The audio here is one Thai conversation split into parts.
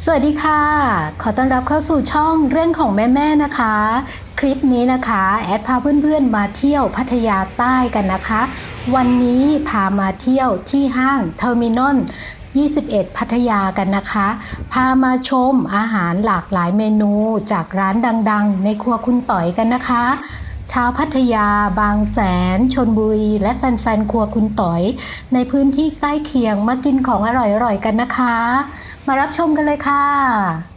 สวัสดีค่ะ ขอต้อนรับเข้าสู่ช่องเรื่องของแม่ๆนะคะ คลิปนี้นะคะ แอดพาเพื่อนๆมาเที่ยวพัทยาใต้กันนะคะ วันนี้พามาเที่ยวที่ห้างเทอร์มินอล21 พัทยากันนะคะ พามาชมอาหารหลากหลายเมนูจากร้านดังๆ ในครัวคุณต่อยกันนะคะชาวพัทยา บางแสน ชนบุรี และแฟนๆ ครัวคุณต๋อย ในพื้นที่ใกล้เคียงมากินของอร่อยๆ กันนะคะ มารับชมกันเลยค่ะ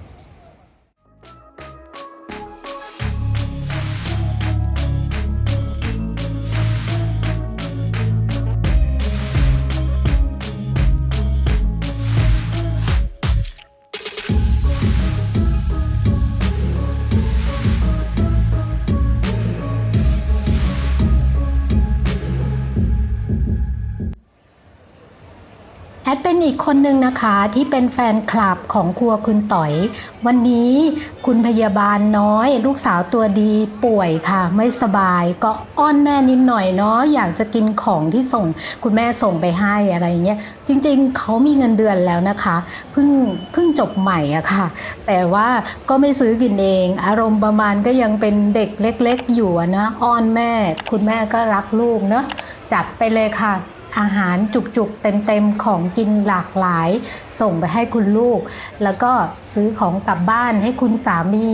อีกคนนึงนะคะที่เป็นแฟนคลับของครัวคุณต๋อย วันนี้คุณพยาบาลน้อย ลูกสาวตัวดีป่วยค่ะ ไม่สบายก็อ้อนแม่นิดหน่อยเนาะอยากจะกินของที่ส่งคุณแม่ส่งไปให้อะไรเงี้ยจริงๆ เขามีเงินเดือนแล้วนะคะเพิ่งเพิ่งจบใหม่อะค่ะ แต่ว่าก็ไม่ซื้อกินเอง อารมณ์ประมาณก็ยังเป็นเด็กเล็ก ๆ อยู่นะอ้อนแม่ คุณแม่ก็รักลูกเนาะจัดไปเลยค่ะ อาหารจุกๆ เต็มๆ ของกินหลากหลาย ส่งไปให้คุณลูก แล้วก็ซื้อของกลับบ้านให้คุณสามี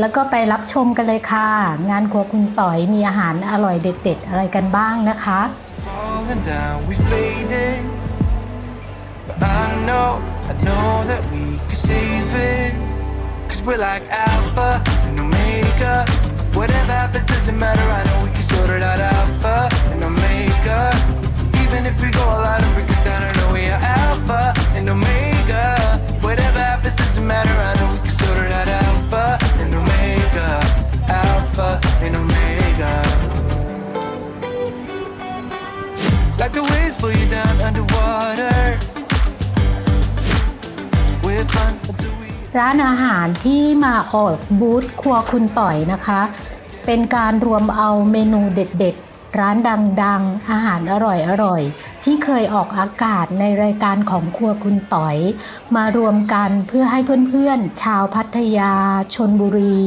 แล้วก็ไปรับชมกันเลยค่ะ งานครัวคุณต่อยมีอาหารอร่อยเด็ด ๆ อะไรกันบ้างนะคะ falling down, we fading. But I know, I know that we could save it. Cause we're like Alpha and Omega. Whatever happens doesn't matter, I know we can sort it out Alpha ารที่มาออกบูธครัวคุณต่อยนะคะ เป็นการรวมเอาเมนูเด็ดๆ ร้านดังๆ อาหารอร่อยๆ ที่เคยออกอากาศในรายการของครัวคุณต่อย มารวมกันเพื่อให้เพื่อนๆ ชาวพัทยา ชนบุรี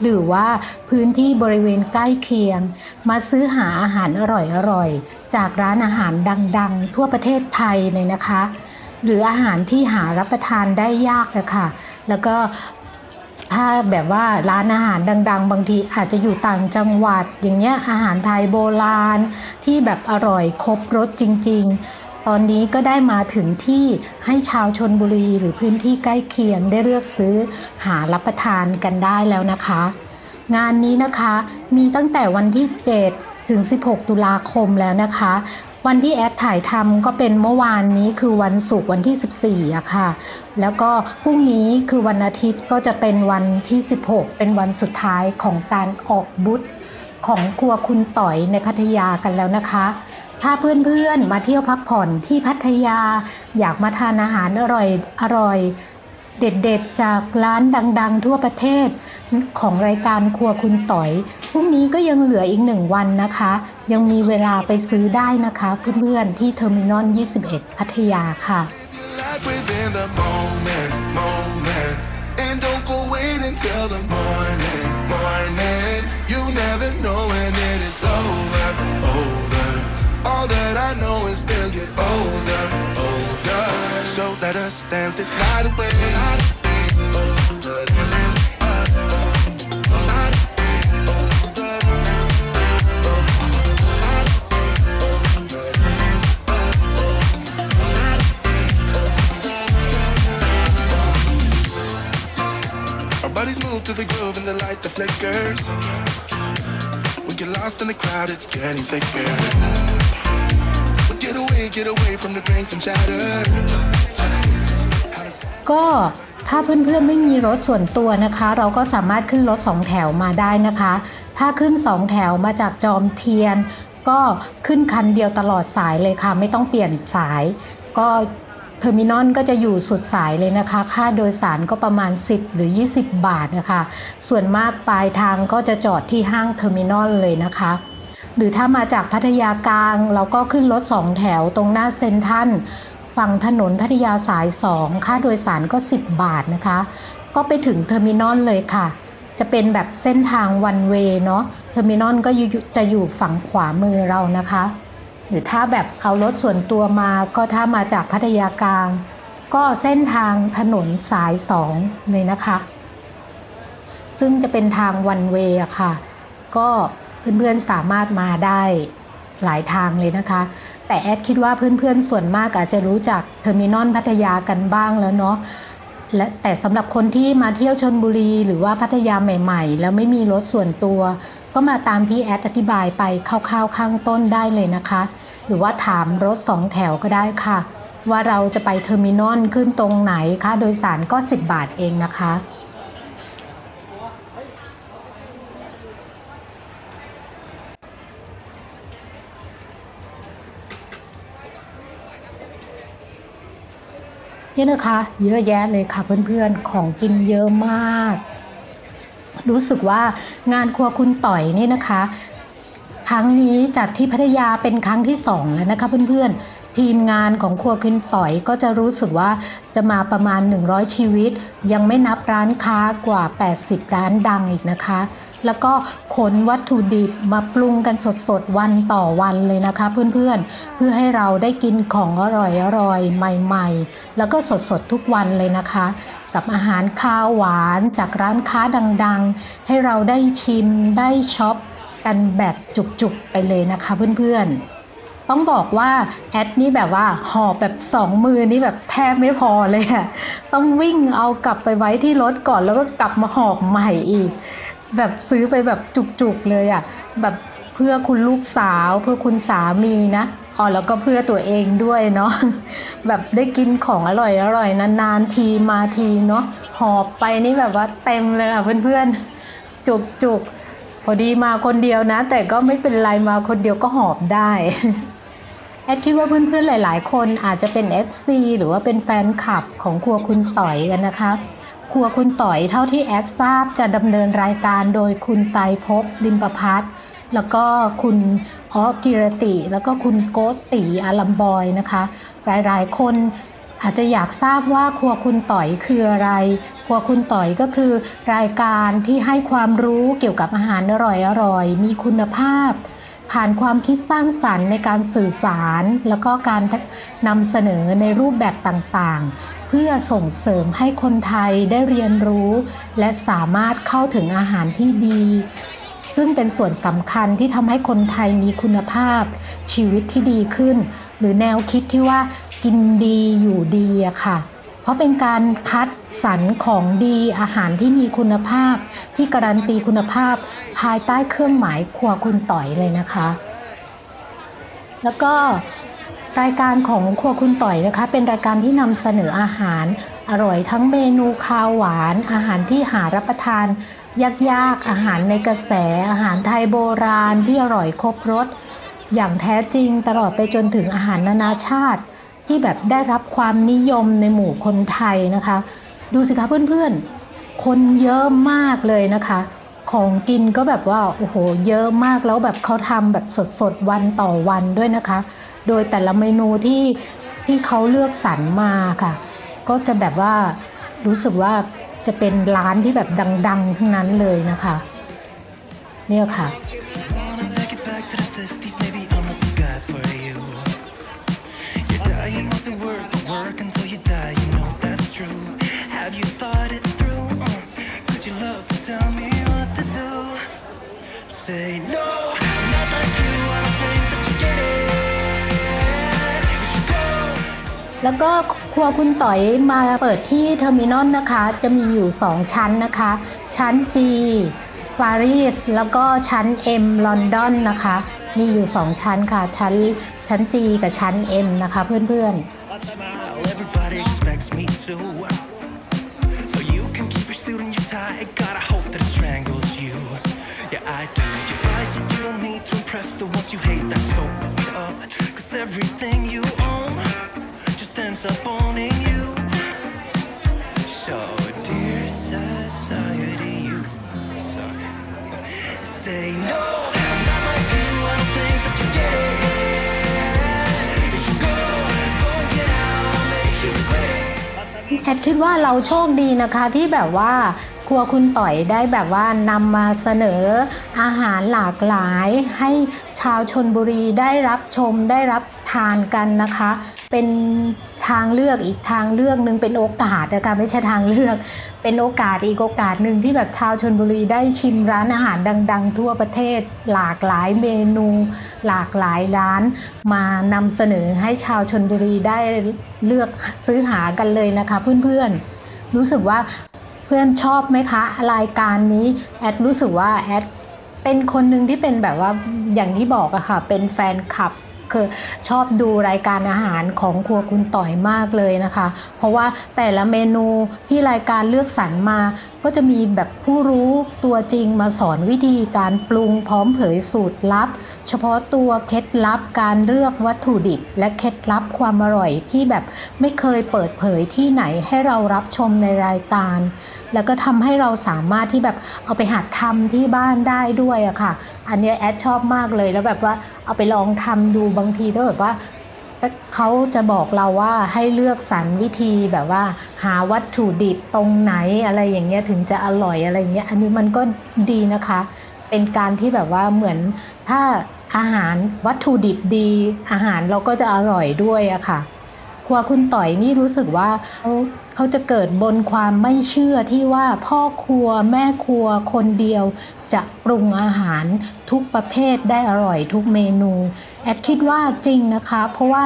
หรือว่าพื้นที่บริเวณใกล้เคียง มาซื้อหาอาหารอร่อยๆ จากร้านอาหารดังๆ ทั่วประเทศไทยเลยนะคะหรืออาหารที่หารับประทานได้ยากอะค่ะแล้วก็ ถ้าแบบว่าร้านอาหารดัง ๆ บางทีอาจจะอยู่ต่างจังหวัดอย่างเงี้ยอาหารไทยโบราณ ที่แบบอร่อยครบรสจริง ๆ ตอนนี้ก็ได้มาถึงที่ให้ชาวชนบุรีหรือพื้นที่ใกล้เคียงได้เลือกซื้อหารับประทานกันได้แล้วนะคะ งานนี้นะคะมีตั้งแต่วันที่ 7 ถึง 16 ตุลาคมแล้วนะคะ วันที่แอดถ่ายทำก็เป็นเมื่อวานนี้คือวันศุกร์วันที่ 14อะค่ะ แล้วก็พรุ่งนี้คือวันอาทิตย์ก็จะเป็นวันที่ 16 เป็นวันสุดท้ายของการออกบุธของครัวคุณต่อยในพัทยากันแล้วนะคะ ถ้าเพื่อนๆมาเที่ยวพักผ่อนที่พัทยาอยากมาทานอาหารอร่อยอร่อย เด็ดๆ จากร้านดังๆ ทั่วประเทศของรายการครัวคุณต่อย พรุ่งนี้ก็ยังเหลืออีกหนึ่งวันนะคะ ยังมีเวลาไปซื้อได้นะคะเพื่อนๆ ที่เทอร์มินอล 21 พัทยาค่ะ Life within the moment, moment. And don't go wait until the morning, let us dance this night away. Our bodies move to the groove and the light that flickers. We get lost in the crowd, it's getting thicker. We get away, get away from the drinks and chatter. ก็ถ้าเพื่อนๆไม่มีรถส่วนตัวนะคะ เราก็สามารถขึ้นรถสองแถวมาได้นะคะ ถ้าขึ้นสองแถวมาจากจอมเทียน ก็ขึ้นคันเดียวตลอดสายเลยค่ะ ไม่ต้องเปลี่ยนสาย ก็เทอร์มินอลก็จะอยู่สุดสายเลยนะคะ ค่าโดยสารก็ประมาณ 10 หรือ 20 บาทนะคะ ส่วนมากปลายทางก็จะจอดที่ห้างเทอร์มินอลเลยนะคะ หรือถ้ามาจากพัทยากลาง เราก็ขึ้นรถสองแถวตรงหน้าเซนทรัล ฝั่งถนนพัทยาสาย 2 ค่าโดยสารก็ 10 บาทนะคะ ก็ไปถึงเทอร์มินอลเลยค่ะ จะเป็นแบบเส้นทางวันเวย์เนาะเทอร์มินอลก็จะอยู่ฝั่งขวามือเรานะคะ หรือถ้าแบบเอารถส่วนตัวมาก็ถ้ามาจากพัทยากลาง ก็เส้นทางถนนสาย 2 เลยนะคะ ซึ่งจะเป็นทางวันเวย์อะค่ะ ก็เพื่อนๆสามารถมาได้หลายทางเลยนะคะ แต่แอดคิดว่าเพื่อนๆส่วนมากอาจจะรู้จักเทอร์มินอลพัทยากันบ้างแล้วเนาะและแต่สำหรับคนที่มาเที่ยวชนบุรีหรือว่าพัทยาใหม่ ๆ แล้วไม่มีรถส่วนตัว ก็มาตามที่แอดอธิบายไปคร่าวๆข้างต้นได้เลยนะคะ หรือว่าถามรถสองแถวก็ได้ค่ะ ว่าเราจะไปเทอร์มินอลขึ้นตรงไหนค่าโดยสารก็ 10 บาทเองนะคะ เนี่ยนะคะ เยอะแยะเลยค่ะเพื่อนๆ ของกินเยอะมาก รู้สึกว่างานครัวคุณต่อยนี่นะคะ ครั้งนี้จัดที่พัทยาเป็นครั้งที่สองแล้วนะคะเพื่อนๆ ทีมงานของครัวคุณต่อยก็จะรู้สึกว่าจะมาประมาณ 100 ชีวิต ยังไม่นับร้านค้ากว่า 80 ร้านดังอีกนะคะ แล้วก็ขนวัตถุดิบมาปรุงกันสดๆวันต่อวันเลยนะคะเพื่อนๆ เพื่อให้เราได้กินของอร่อยๆใหม่ๆ แล้วก็สดๆทุกวันเลยนะคะ กับอาหารคาวหวานจากร้านค้าดังๆ ให้เราได้ชิมได้ช็อปกันแบบจุกๆไปเลยนะคะเพื่อนๆต้องบอกว่าแอดนี่แบบว่าหอบแบบสองมือนี่แบบแทบไม่พอเลยอะต้องวิ่งเอากลับไปไว้ที่รถก่อนแล้วก็กลับมาหอบใหม่อีก แบบซื้อไปแบบจุกๆเลยอะแบบเพื่อคุณลูกสาวเพื่อคุณสามีนะอ๋อแล้วก็เพื่อตัวเองด้วยเนาะแบบได้กินของอร่อยอร่อยนานๆทีมาทีเนาะหอบไปนี่แบบว่าเต็มเลยค่ะเพื่อนๆจุกๆพอดีมาคนเดียวนะ แต่ก็ไม่เป็นไรมาคนเดียวก็หอบได้แอดคิดว่าเพื่อนๆหลาย ๆ คนอาจจะเป็น FC หรือว่าเป็นแฟนคลับของครัวคุณต่อยกันนะคะ ครัวคุณต่อยเท่าที่แอดทราบจะดำเนินรายการโดยคุณไตรภพลิมประพัฒน์แล้วก็คุณอ๋อกิรติ แล้วก็คุณโกติอาลัมบอยนะคะ หลายๆ คนอาจจะอยากทราบว่าครัวคุณต่อยคืออะไร ครัวคุณต่อยก็คือ รายการที่ให้ความรู้เกี่ยวกับอาหารอร่อยๆมีคุณภาพ ผ่านความคิดสร้างสรรค์ในการสื่อสาร แล้วก็การนำเสนอในรูปแบบต่างๆ พื่อส่งเสริมให้คนไทยได้เรียนรู้ และสามารถเข้าถึงอาหารที่ดี ซึ่งเป็นส่วนสำคัญที่ทำให้คนไทยมีคุณภาพ ชีวิตที่ดีขึ้น หรือแนวคิดที่ว่ากินดีอยู่ดีอะค่ะเพราะเป็นการคัดสรรของดีอาหารที่มีคุณภาพ ที่การันตีคุณภาพ ภายใต้เครื่องหมายครัวคุณต่อยเลยนะคะ แล้วก็ รายการของครัวคุณต่อยนะคะ เป็นรายการที่นำเสนออาหารอร่อยทั้งเมนูคาวหวาน อาหารที่หารับประทาน ยากๆ อาหารในกระแส อาหารไทยโบราณที่อร่อยครบรสอย่างแท้จริงตลอดไปจนถึงอาหารนานาชาติ ที่แบบได้รับความนิยมในหมู่คนไทยนะคะ ดูสิคะเพื่อนๆ คนเยอะมากเลยนะคะ ของกินก็แบบว่าโอ้โหเยอะมากแล้วแบบเขาทำแบบสดๆวันต่อวันด้วยนะคะ โดยแต่ละเมนูที่ที่เขาเลือกสรรมาค่ะ ก็จะแบบว่ารู้สึกว่าจะเป็นร้านที่แบบดังๆทั้งนั้นเลยนะคะ เนี่ยค่ะ แล้วก็ครัวคุณต๋อยมาเปิดที่เทอร์มินอลนะคะ จะมีอยู่ 2 ชั้นนะคะ ชั้น G ปารีสแล้วก็ชั้น M ลอนดอนนะคะ มีอยู่ 2 ชั้นค่ะ ชั้นชั้น G กับชั้น M นะคะเพื่อนเพื่อน just ends up owning you. So, dear society, you suck. Say no, I'm not like you. I don't think that you get it. You should go, go and get out. แอดคิดว่าเราโชคดีนะคะที่แบบว่าครัวคุณต่อยได้แบบว่านำมาเสนออาหารหลากหลายให้ชาวชนบุรีได้รับชมได้รับทานกันนะคะ เป็นทางเลือกอีกทางเลือกหนึ่งเป็นโอกาสนะคะไม่ใช่ทางเลือก เป็นโอกาสอีกโอกาสหนึ่งที่แบบชาวชนบุรีได้ชิมร้านอาหารดัง ๆ ทั่วประเทศ หลากหลายเมนู หลากหลายร้าน มานำเสนอให้ชาวชนบุรีได้เลือกซื้อหากันเลยนะคะเพื่อนๆรู้สึกว่าเพื่อนชอบไหมคะรายการนี้แอดรู้สึกว่าแอด เป็นคนหนึ่งที่เป็นแบบว่าอย่างที่บอกอะค่ะ เป็นแฟนคลับ คือชอบดูรายการอาหารของครัวคุณต่อยมากเลยนะคะ เพราะว่าแต่ละเมนูที่รายการเลือกสรรมา ก็จะมีแบบผู้รู้ตัวจริงมาสอนวิธีการปรุงพร้อมเผยสูตรลับ เฉพาะตัวเคล็ดลับการเลือกวัตถุดิบ และเคล็ดลับความอร่อยที่แบบไม่เคยเปิดเผยที่ไหนให้เรารับชมในรายการ แล้วก็ทำให้เราสามารถที่แบบเอาไปหัดทำที่บ้านได้ด้วยอะค่ะ อันเนี้ยแอดชอบมากเลยแล้วแบบว่าเอาไปลองทำดูบางางทีถ้าแบบว่าเขาจะบอกเราว่าให้เลือกสรรวิธีแบบว่า หาวัตถุดิบตรงไหนอะไรอย่างเงี้ยถึงจะอร่อยอะไรอย่างเงี้ยอันนี้มันก็ดีนะคะ เป็นการที่แบบว่าเหมือนถ้าอาหารวัตถุดิบดีอาหารเราก็จะอร่อยด้วยอะค่ะ ครัวคุณต่อยนี่รู้สึกว่าเขาเขาจะเกิดบนความไม่เชื่อที่ว่าพ่อครัวแม่ครัวคนเดียวจะปรุงอาหารทุกประเภทได้อร่อยทุกเมนู แอดคิดว่าจริงนะคะ เพราะว่า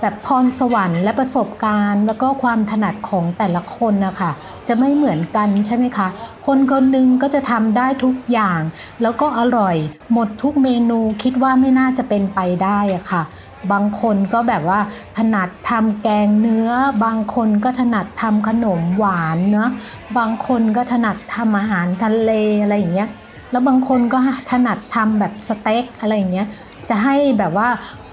แบบพรสวรรค์และประสบการณ์ แล้วก็ความถนัดของแต่ละคนนะคะจะไม่เหมือนกันใช่ไหมคะ คนคนหนึ่งก็จะทำได้ทุกอย่าง แล้วก็อร่อย หมดทุกเมนูคิดว่าไม่น่าจะเป็นไปได้อะค่ะ บางคนก็แบบว่าถนัดทำแกงเนื้อ บางคนก็ถนัดทำขนมหวานเนาะบางคนก็ถนัดทำอาหารทะเลอะไรอย่างเงี้ยแล้วบางคนก็ถนัดทำแบบสเต็กอะไรอย่างเงี้ยจะให้แบบว่า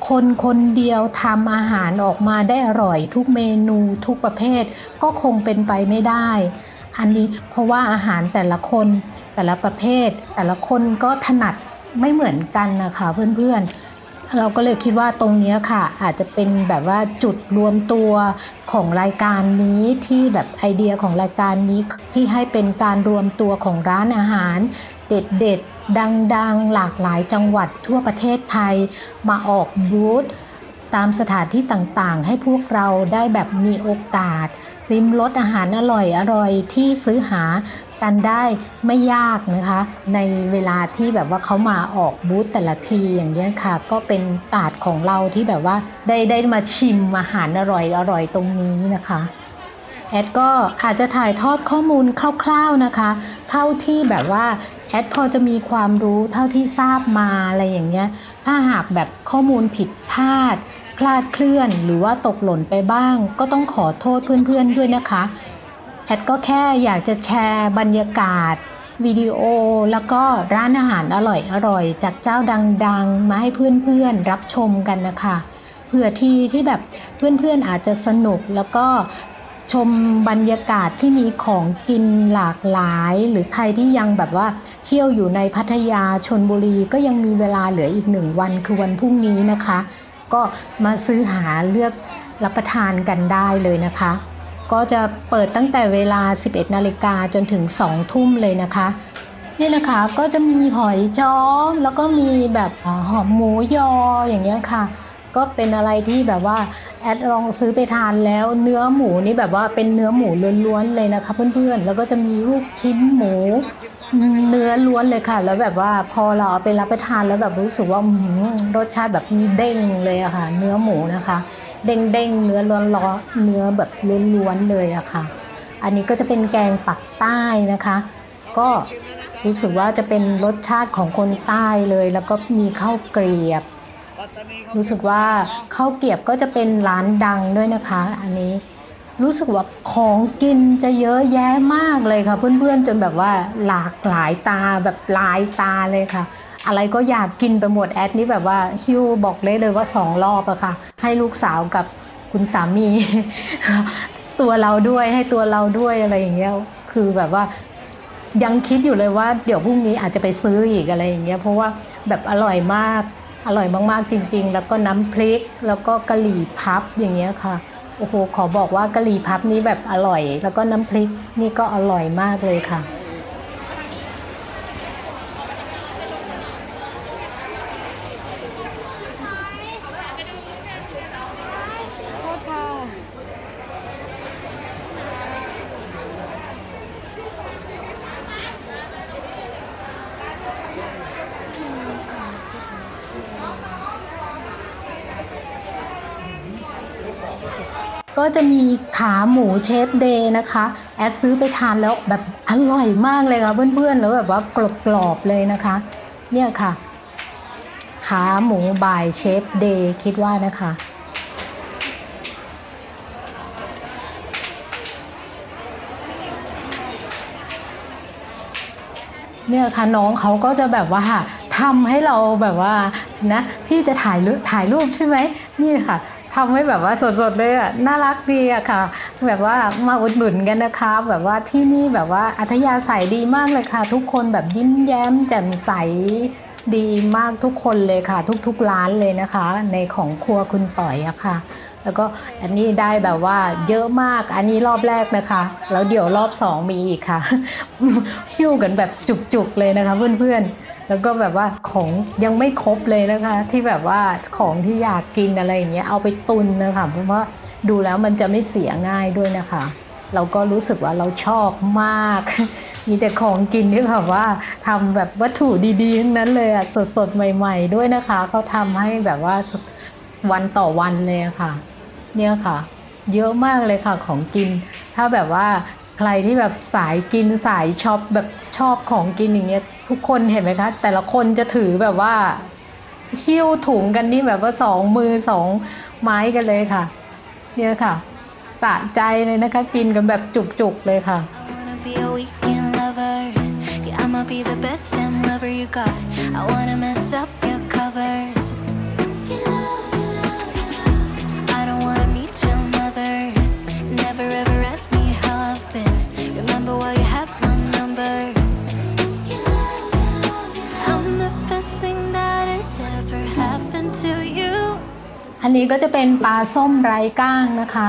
คนคนเดียวทำอาหารออกมาได้อร่อย ทุกเมนูทุกประเภทก็คงเป็นไปไม่ได้ อันนี้เพราะว่าอาหารแต่ละคนแต่ละประเภท แต่ละคนก็ถนัดไม่เหมือนกันนะคะเพื่อนๆ เราก็เลยคิดว่าตรงนี้ค่ะ อาจจะเป็นแบบว่าจุดรวมตัวของรายการนี้ที่แบบไอเดียของรายการนี้ที่ให้เป็นการรวมตัวของร้านอาหาร เด็ดๆดังๆ หลากหลายจังหวัดทั่วประเทศไทยมาออกบูธ ตามสถานที่ต่างๆ ให้พวกเราได้แบบมีโอกาส ริมรสอาหารอร่อยๆที่ซื้อหากันได้ไม่ยากนะคะ ในเวลาที่แบบว่าเขามาออกบูธแต่ละทีอย่างนี้ยค่ะ ก็เป็นกาดของเราที่แบบว่าได้ได้มาชิมอาหารอร่อยๆตรงนี้นะคะแอดก็อาจจะถ่ายทอดข้อมูลคร่าวๆนะคะ เท่าที่แบบว่าแอดพอจะมีความรู้เท่าที่ทราบมาอะไรอย่างเงี้ย ถ้าหากแบบข้อมูลผิดพลาด คลาดเคลื่อนหรือว่าตกหล่นไปบ้าง ก็ต้องขอโทษเพื่อนๆด้วยนะคะแอดก็แค่อยากจะแชร์บรรยากาศวิดีโอ แล้วก็ร้านอาหารอร่อยๆจากเจ้าดังๆ มาให้เพื่อนๆรับชมกันนะคะเผื่อที่ที่แบบเพื่อนๆอาจจะสนุกแล้วก็ชมบรรยากาศที่มีของกินหลากหลาย หรือใครที่ยังแบบว่าเที่ยวอยู่ในพัทยาชนบุรีก็ยังมีเวลาเหลืออีกหนึ่งวันคือวันพรุ่งนี้นะคะ ก็มาซื้อหาเลือกรับประทานกันได้เลยนะคะ ก็จะเปิดตั้งแต่เวลา 11 นาฬิกาจนถึง 2 ทุ่มเลยนะคะนี่นะคะก็จะมีหอยจ้อมแล้วก็มีแบบหอมหมูยออย่างเงี้ยค่ะ ก็เป็นอะไรที่แบบว่าแอดลองซื้อไปทานแล้ว เนื้อหมูนี่แบบว่าเป็นเนื้อหมูล้วนๆเลยนะคะเพื่อนๆ แล้วก็จะมีลูกชิ้นหมูเนื้อล้วนเลยค่ะ แล้วแบบว่าพอเราเอาไปรับประทานแล้วแบบรู้สึกว่ารสชาติแบบเด้งเลยอะค่ะ เนื้อหมูนะคะ เด้งๆเนื้อร้อนๆเนื้อแบบล้วนๆเลยอะค่ะ อันนี้ก็จะเป็นแกงปักใต้นะคะ ก็รู้สึกว่าจะเป็นรสชาติของคนใต้เลย แล้วก็มีข้าวเกรียบ รู้สึกว่าข้าวเกรียบก็จะเป็นร้านดังด้วยนะคะ อันนี้รู้สึกว่าของกินจะเยอะแยะมากเลยค่ะ เพื่อนๆจนแบบว่าหลากหลายตาแบบหลายตาเลยค่ะ อะไรก็อยากกินไปหมดแอดนี่แบบว่าฮิวบอกเลยเลยว่าสองรอบอะค่ะ ให้ลูกสาวกับคุณสามี ตัวเราด้วยให้ตัวเราด้วยอะไรอย่างเงี้ยคือแบบว่ายังคิดอยู่เลยว่าเดี๋ยวพรุ่งนี้อาจจะไปซื้ออีกอะไรอย่างเงี้ยเพราะว่าแบบอร่อยมาก อร่อยมากๆจริง ๆ แล้วก็น้ำพริก แล้วก็กะหรี่พับอย่างเงี้ยค่ะโอ้โหขอบอกว่ากะหรี่พับนี้แบบอร่อย แล้วก็น้ำพริกนี่ก็อร่อยมากเลยค่ะ ก็จะมีขาหมูเชฟเดย์นะคะ แอดซื้อไปทานแล้วแบบอร่อยมากเลยค่ะเพื่อนๆ แล้วแบบว่ากรอบๆเลยนะคะ เนี่ยค่ะ ขาหมูบายเชฟเดย์คิดว่านะคะ เนี่ยค่ะน้องเขาก็จะแบบว่าทำให้เราแบบว่านะพี่จะถ่ายรูปถ่ายรูปใช่ไหมนี่ค่ะ ทำให้แบบว่าสดๆเลยอะน่ารักดีอะค่ะ แบบว่ามาอุดหนุนกันนะคะ แบบว่าที่นี่แบบว่าอัธยาศัยดีมากเลยค่ะ ทุกคนแบบยิ้มแย้มแจ่มใสดีมากทุกคนเลยค่ะ ทุกๆร้านเลยนะคะ ในของครัวคุณต่อยอะค่ะ แล้วก็อันนี้ได้แบบว่าเยอะมากอันนี้รอบแรกนะคะ แล้วเดี๋ยวรอบสองมีอีกค่ะ หิ้วกันแบบจุกๆเลยนะคะเพื่อนๆ แล้วก็แบบว่าของยังไม่ครบเลยนะคะ ที่แบบว่าของที่อยากกินอะไรอย่างเงี้ยเอาไปตุนนะคะเพราะว่าดูแล้วมันจะไม่เสียง่ายด้วยนะคะ เราก็รู้สึกว่าเราชอบมาก มีแต่ของกินที่แบบว่าทำแบบวัตถุดีๆทั้งนั้นเลยอะสดๆ ใหม่ ๆ ด้วยนะคะเขาทำให้แบบว่าวันต่อวันเลยะค่ะ เนี่ยค่ะ เยอะมากเลยค่ะของกิน ถ้าแบบว่า ใครที่แบบสายกินสายช็อปแบบชอบของกินอย่างเงี้ยทุกคนเห็นไหมคะ แต่ละคนจะถือแบบว่าหิ้วถุงกันนี่แบบว่าสองมือสองไม้กันเลยค่ะ เนี่ยค่ะสะใจเลยนะคะ กินกันแบบจุกๆเลยค่ะ I wanna be a weekend lover. Yeah, I'ma be the best damn lover you got. I wanna mess up your covers. นี้ก็จะเป็นปลาส้มไร้ก้างนะคะ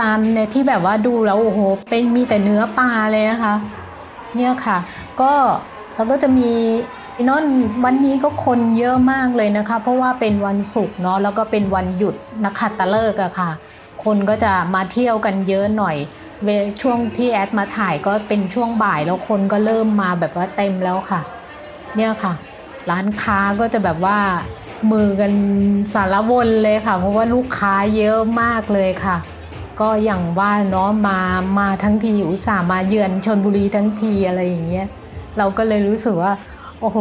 ตามเนี่ยที่แบบว่าดูแล้วโอ้โหเป็นมีแต่เนื้อปลาเลยนะคะ เนี่ยค่ะ ก็แล้วก็จะมีนอนวันนี้ก็คนเยอะมากเลยนะคะ เพราะว่าเป็นวันศุกร์เนาะแล้วก็เป็นวันหยุดนักขัตฤกษ์อะค่ะ คนก็จะมาเที่ยวกันเยอะหน่อยช่วงที่แอดมาถ่ายก็เป็นช่วงบ่ายแล้วคนก็เริ่มมาแบบว่าเต็มแล้วค่ะ เนี่ยค่ะ ร้านค้าก็จะแบบว่า มือกันสารวนเลยค่ะ เพราะว่าลูกค้าเยอะมากเลยค่ะ ก็อย่างว่าเนาะมามาทั้งทีอุตส่าห์มาเยือนชนบุรีทั้งทีอะไรอย่างเงี้ยเราก็เลยรู้สึกว่า โอ้โห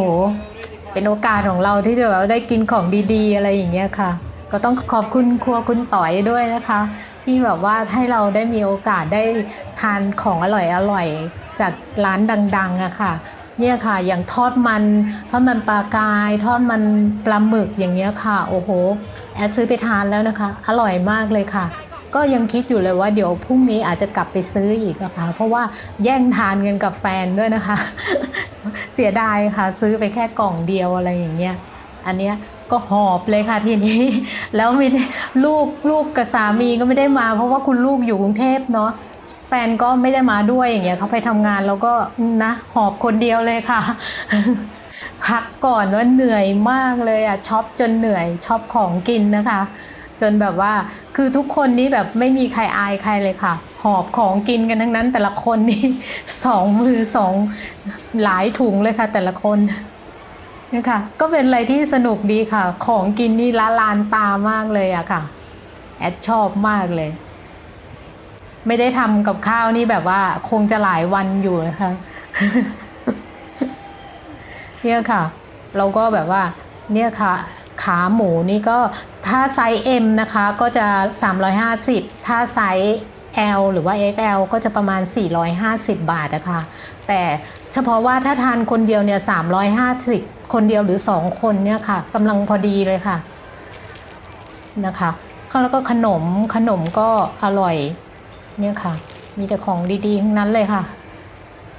เป็นโอกาสของเราที่จะแบบได้กินของดีๆ อะไรอย่างเงี้ยค่ะ ก็ต้องขอบคุณครัวคุณต่อยด้วยนะคะ ที่แบบว่าให้เราได้มีโอกาสได้ทานของอร่อยๆจากร้านดังๆอะค่ะ เนี่ยค่ะ อย่างทอดมันทอดมันปลากาย ทอดมันปลาหมึกอย่างเงี้ยค่ะ โอ้โห แอดซื้อไปทานแล้วนะคะ อร่อยมากเลยค่ะ ก็ยังคิดอยู่เลยว่าเดี๋ยวพรุ่งนี้อาจจะกลับไปซื้ออีกอะค่ะเพราะว่าแย่งทานกันกับแฟนด้วยนะคะ เสียดายค่ะ ซื้อไปแค่กล่องเดียวอะไรอย่างเงี้ย อันเนี้ยก็หอบเลยค่ะทีนี้ แล้วไม่ได้ลูกลูกกับสามีก็ไม่ได้มา เพราะว่าคุณลูกอยู่กรุงเทพเนาะ แฟนก็ไม่ได้มาด้วยอย่างเงี้ยเขาไปทำงานแล้วก็นะหอบคนเดียวเลยค่ะพักก่อนว่าเหนื่อยมากเลยอะช็อปจนเหนื่อยช็อปของกินนะคะ จนแบบว่าคือทุกคนนี่แบบไม่มีใครอายใครเลยค่ะ หอบของกินกันทั้งนั้น แต่ละคนนี่สองมือสองหลายถุงเลยค่ะ แต่ละคนนี่ค่ะก็เป็นอะไรที่สนุกดีค่ะ ของกินนี่ละลานตามากเลยอะค่ะ แอดชอบมากเลย ไม่ได้ทำกับข้าวนี่แบบว่าคงจะหลายวันอยู่นะคะเนี่ยค่ะ เราก็แบบว่าเนี่ยค่ะขาหมูนี่ก็ถ้าไซส์ M นะคะก็จะ 350 ถ้าไซส์ L หรือว่า XL ก็จะประมาณ 450 บาทนะคะ แต่เฉพาะว่าถ้าทานคนเดียวเนี่ย 350 คนเดียวหรือ 2 คนเนี่ยค่ะกำลังพอดีเลยค่ะนะคะแล้วก็ขนมขนมก็อร่อย เนี่ยค่ะ มีแต่ของดีๆทั้งนั้นเลยค่ะ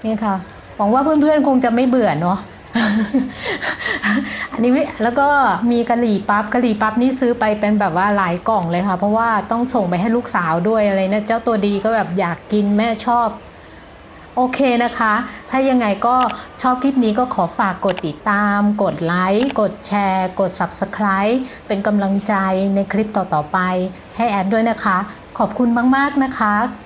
เนี่ยค่ะหวังว่าเพื่อนๆคงจะไม่เบื่อเนาะอันนี้แล้วก็มีกะหรี่ปั๊บกะหรี่ปั๊บนี่ซื้อไปเป็นแบบว่าหลายกล่องเลยค่ะ เพราะว่าต้องส่งไปให้ลูกสาวด้วยอะไรนะเจ้าตัวดีก็แบบอยากกินแม่ชอบโอเคนะคะ ถ้ายังไงก็ชอบคลิปนี้ก็ขอฝากกดติดตาม กดไลค์ กดแชร์ กด Subscribe เป็นกำลังใจในคลิปต่อๆไปให้แอดด้วยนะคะ ขอบคุณมาก ๆ นะคะ